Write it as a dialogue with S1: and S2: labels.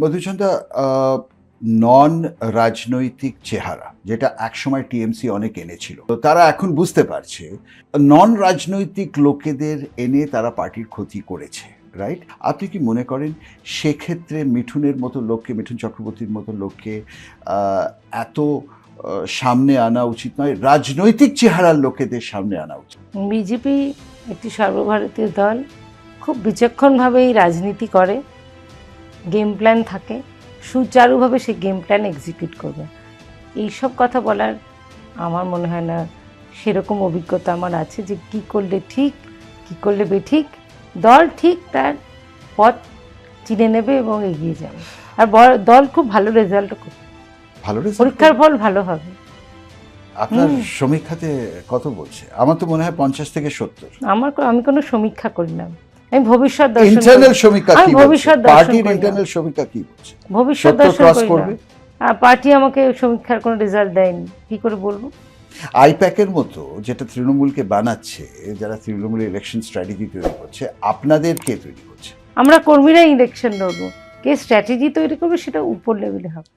S1: মধুচন্দ্রা নন রাজনৈতিক চেহারা, যেটা একসময় টিএমসি অনেক এনেছিল। তো তারা এখন বুঝতে পারছে নন রাজনৈতিক লোকেদের এনে তারা পার্টির ক্ষতি করেছে রাইট আপনি কি মনে করেন সেক্ষেত্রে মিঠুনের মতো লোককে, মিঠুন চক্রবর্তীর মতো লোককে এত সামনে আনা উচিত নয়? রাজনৈতিক চেহারার লোকেদের সামনে আনা উচিত।
S2: বিজেপি একটি সর্বভারতীয় দল, খুব বিচক্ষণভাবেই রাজনীতি করে। গেম প্ল্যান থাকে সুচারুভাবে সেই গেম প্ল্যান এক্সিকিউট করবে। এইসব কথা বলার আমার মনে হয় না সেরকম অভিজ্ঞতা আমার আছে যে কি করলে ঠিক কি করলে বেঠিক দল ঠিক তার পথ চিনে নেবে এবং এগিয়ে যাবে। আর দল খুব ভালো রেজাল্ট করবে।
S1: ভালো
S2: পরীক্ষার ফল ভালো হবে।
S1: আপনার সমীক্ষাতে কত বলছে? আমার তো মনে হয় পঞ্চাশ থেকে সত্তর।
S2: আমার আমি কোনো সমীক্ষা করি না। আমি ভবিষ্যৎ দর্শন
S1: ইন্টারনাল সমীক্ষা কি
S2: ভবিষ্যৎ
S1: পার্টির ইন্টারনাল সমীক্ষা কি বলছে?
S2: ভবিষ্যৎ দর্শন
S1: করবে?
S2: পার্টি আমাকে সমীক্ষার কোনো রেজাল্ট দেয়নি। কি করে বলব?
S1: আইপ্যাকের মতো যেটা তৃণমূলকে বানাচ্ছে যারা তৃণমূলের ইলেকশন স্ট্র্যাটেজি তৈরি করছে আপনাদের কে তৈরি করছে?
S2: আমরা কর্মীরা ইলেকশন লড়বো। কে স্ট্র্যাটেজি তৈরি করবে সেটা উপর লেভেলে হবে।